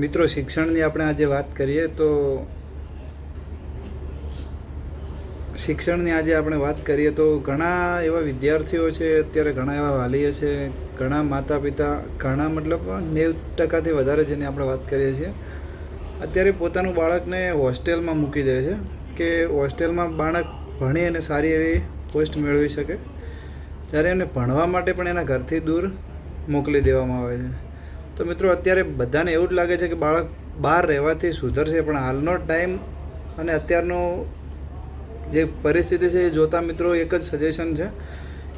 મિત્રો, શિક્ષણની આપણે આજે વાત કરીએ તો શિક્ષણની આજે આપણે વાત કરીએ તો ઘણા એવા વિદ્યાર્થીઓ છે, અત્યારે ઘણા એવા વાલીઓ છે, ઘણા માતા પિતા ઘણા મતલબ નેવ ટકાથી વધારે જેની આપણે વાત કરીએ છીએ. અત્યારે પોતાનું બાળકને હોસ્ટેલમાં મૂકી દે છે કે હોસ્ટેલમાં બાળક ભણી અને સારી એવી પોસ્ટ મેળવી શકે. ત્યારે એને ભણવા માટે પણ એના ઘરથી દૂર મોકલી દેવામાં આવે છે. તો મિત્રો, અત્યારે બધાને એવું જ લાગે છે કે બાળક બહાર રહેવાથી સુધરશે, પણ હાલનો ટાઈમ અને અત્યારનો જે પરિસ્થિતિ છે, એ જોતા મિત્રો એક જ સજેશન છે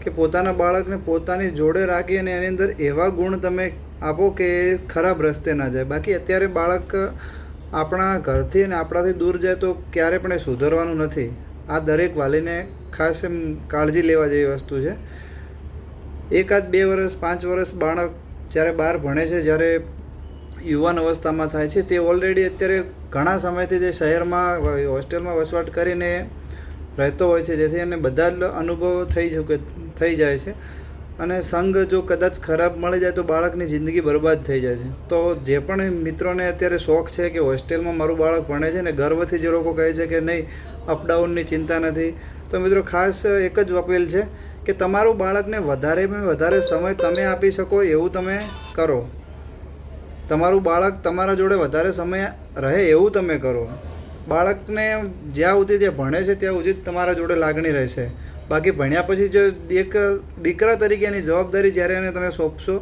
કે પોતાના બાળકને પોતાની જોડે રાખી અને એની અંદર એવા ગુણ તમે આપો કે ખરાબ રસ્તે ના જાય. બાકી અત્યારે બાળક આપણા ઘરથી અને આપણાથી દૂર જાય તો ક્યારે પણ એ સુધરવાનું નથી. આ દરેક વાલીને ખાસ એમ કાળજી લેવા જેવી વસ્તુ છે. એકાદ બે વર્ષ પાંચ વર્ષ બાળક જ્યારે બહાર ભણે છે, જ્યારે યુવાન અવસ્થામાં થાય છે, તે ઓલરેડી અત્યારે ઘણા સમયથી તે શહેરમાં હોસ્ટેલમાં વસવાટ કરીને રહેતો હોય છે. જેથી એને બધા જ અનુભવો થઈ શકે થઈ જાય છે. અને સંઘ જો કદાચ ખરાબ મળી જાય તો બાળકની જિંદગી બરબાદ થઈ જાય છે. તો જે પણ મિત્રોને અત્યારે શોખ છે કે હોસ્ટેલમાં મારું બાળક ભણે છે ને ગર્વથી જે લોકો કહે છે કે નહીં અપડાઉનની ચિંતા નથી. તો મિત્રો ખાસ એક જ અપીલ છે કે તમારું બાળકને વધારેમાં વધારે સમય તમે આપી શકો એવું તમે કરો. તમારું બાળક તમારા જોડે વધારે સમય રહે એવું તમે કરો. બાળકને જ્યાં સુધી જે ભણે છે ત્યાં સુધી તમારા જોડે લાગણી રહેશે. બાકી ભણ્યા પછી જો એક દીકરા તરીકેની જવાબદારી જ્યારે એને તમે સોંપશો,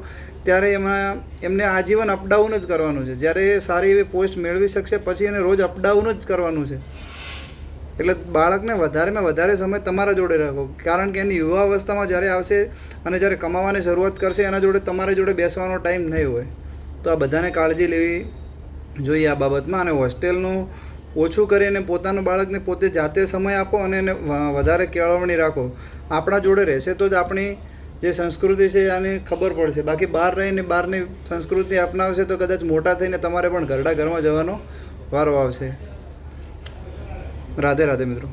ત્યારે એમાં એમને આજીવન અપડાઉન જ કરવાનું છે. જ્યારે એ સારી એવી પોસ્ટ મેળવી શકશે, પછી એને રોજ અપડાઉન જ કરવાનું છે. એટલે બાળકને વધારેમાં વધારે સમય તમારા જોડે રાખો. કારણ કે એની યુવા અવસ્થામાં જ્યારે આવશે અને જ્યારે કમાવાની શરૂઆત કરશે, એના જોડે તમારી જોડે બેસવાનો ટાઈમ નહીં હોય. તો આ બધાને કાળજી લેવી જોઈએ આ બાબતમાં અને હોસ્ટેલનું ઓછું કરીને પોતાનું બાળકને પોતે જાતે સમય આપો અને એને વધારે કેળવણી રાખો. આપણા જોડે રહેશે તો જ આપણી જે સંસ્કૃતિ છે આની ખબર પડશે. બાકી બહાર રહીને બહારની સંસ્કૃતિ અપનાવશે તો કદાચ મોટા થઈને તમારે પણ ઘરડા ઘરમાં જવાનો વારો આવશે. રાધે રાધે મિત્રો.